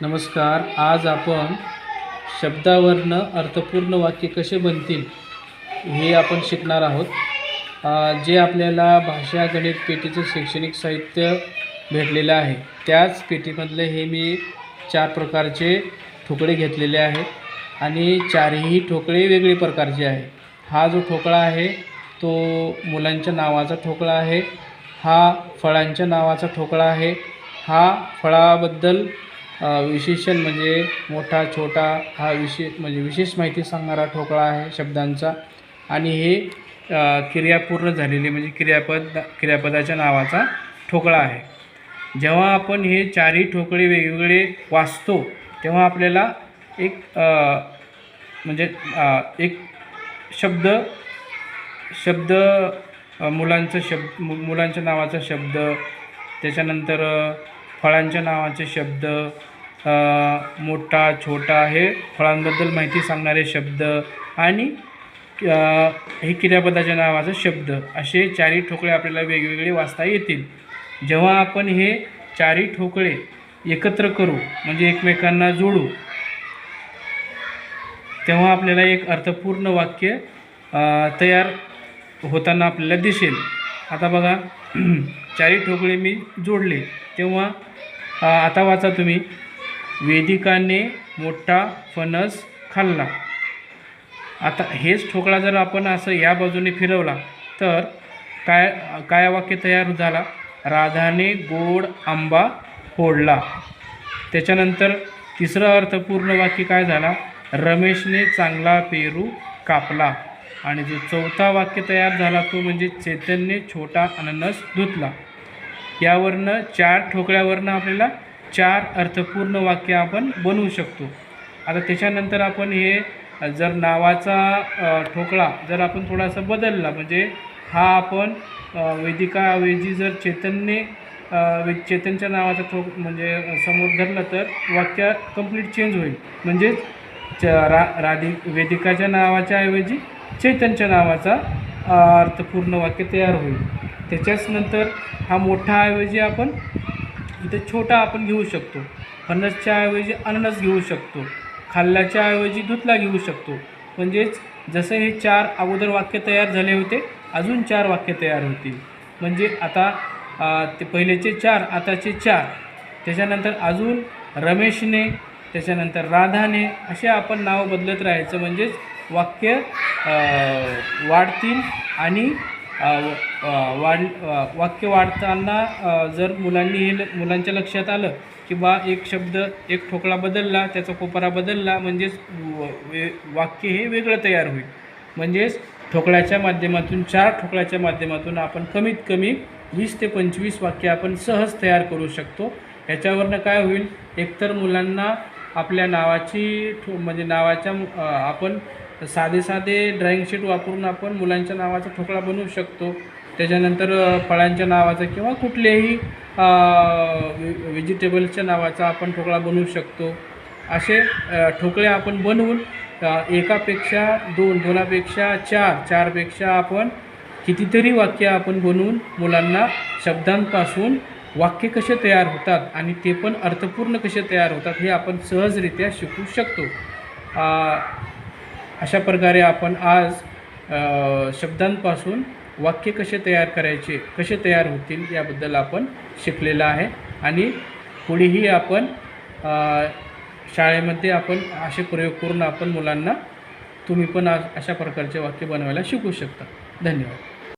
नमस्कार आज आपण शब्दावरनं अर्थपूर्ण वाक्य कसे बनतील हे आपण शिकणार आहोत. जे आपल्याला भाषा गणित पेटीचं शैक्षणिक साहित्य भेटलेलं आहे त्याच पेटीमधले हे मी चार प्रकारचे ठोकळे घेतलेले आहेत आणि चारही ठोकळे वेगळे प्रकारचे आहे हा जो ठोकळा आहे तो मुलांच्या नावाचा ठोकळा आहे हा फळांच्या नावाचा ठोकळा आहे हा फळाबद्दल विशेषण म्हणजे मोठा छोटा हा विशेष म्हणजे विशेष माहिती सांगणारा ठोकळा आहे शब्दांचा. आणि हे क्रिया पूर्ण झालेली म्हणजे क्रियापद क्रियापदाच्या नावाचा ठोकळा आहे. जेव्हा आपण हे चारही ठोकळे वेगवेगळे वाचतो तेव्हा आपल्याला एक म्हणजे एक शब्द शब्द मुलांचं शब्द मुलांच्या नावाचा शब्द त्याच्यानंतर फळांच्या नावाचे शब्द मोठा छोटा हे फळांबद्दल माहिती सांगणारे शब्द आणि हे क्रियापदाच्या नावाचा शब्द असे चारी ठोकळे आपल्याला वेगवेगळे वाचता येतील. जेव्हा आपण हे चारी ठोकळे एकत्र करू म्हणजे एकमेकांना जोडू तेव्हा आपल्याला एक अर्थपूर्ण वाक्य तयार होताना आपल्याला दिसेल. आता बघा चारी ठोकळे मी जोडले. तेव्हा आता वाचा तुम्ही. वेदिकाने मोठा फणस खाल्ला. आता हेच ठोकळा जर आपण असं या बाजूने फिरवला तर काय काय वाक्य तयार झाला? राधाने गोड आंबा फोडला. त्याच्यानंतर तिसरं अर्थपूर्ण वाक्य काय झाला? रमेशने चांगला पेरू कापला. आणि जो चौथा वाक्य तयार झाला तो म्हणजे चैतन्य छोटा अननस धुतला. यावरनं चार ठोकळ्यावरनं आपल्याला चार अर्थपूर्ण वाक्य आपण बनवू शकतो. आता त्याच्यानंतर आपण हे जर नावाचा ठोकळा जर आपण थोडासा बदलला म्हणजे हा आपण वेदिकाऐवजी जर चैतन्य वे चेतनच्या नावाचा ठोक म्हणजे समोर धरलं तर वाक्य कंप्लीट चेंज होईल. म्हणजेच च रा राधी वेदिकाच्या नावाच्या ऐवजी चैतनच्या नावाचा अर्थपूर्ण वाक्य तयार होईल. त्याच्याच नंतर हा मोठा ऐवजी आपण इथे छोटा आपण घेऊ शकतो. फणसच्या ऐवजी अननस घेऊ शकतो. खाल्ल्याच्या ऐवजी धुतला घेऊ शकतो. म्हणजेच जसं हे चार अगोदर वाक्य तयार झाले होते अजून चार वाक्य तयार होतील. म्हणजे आता ते पहिलेचे चार आताचे चार. त्याच्यानंतर अजून रमेशने त्याच्यानंतर राधाने असे आपण नाव बदलत राहायचं. म्हणजेच वाक्य वाढतील आणि वाढ वाक्य वाढताना जर मुलांनी हे ल- मुलांच्या लक्षात आलं की बा एक शब्द एक ठोकळा बदलला त्याचा कोपरा बदलला म्हणजेच व- वे वाक्य हे वेगळं तयार होईल. म्हणजेच ठोकळ्याच्या माध्यमातून चार ठोकळ्याच्या माध्यमातून आपण कमीत कमी वीस ते पंचवीस वाक्य आपण सहज तयार करू शकतो. याच्यावरनं काय होईल? एकतर मुलांना आपल्या नावाची ठो म्हणजे नावाच्या आपण साधे साधे ड्रॉईंग शीट वापरून आपण मुलांच्या नावाचा ठोकळा बनवू शकतो. त्याच्यानंतर फळांच्या नावाचा किंवा कुठल्याही व्हेजिटेबल्सच्या नावाचा आपण ठोकळा बनवू शकतो. असे ठोकळे आपण बनवून एकापेक्षा दोन दोनापेक्षा चार चारपेक्षा आपण कितीतरी वाक्य आपण बनवून मुलांना शब्दांपासून वाक्य कसे तयार होतात आणि ते पण अर्थपूर्ण कसे तयार होतात हे आपण सहजरित्या शिकू शकतो. अशा प्रकारे आपण आज शब्दांपासून वाक्य कसे तयार करायचे कसे तयार होतील याबद्दल आपण शिकलेलं आहे. आणि पुढेही आपण शाळेमध्ये आपण असे प्रयोग करून आपण मुलांना तुम्ही पण आज अशा प्रकारचे वाक्य बनवायला शिकू शकता. धन्यवाद.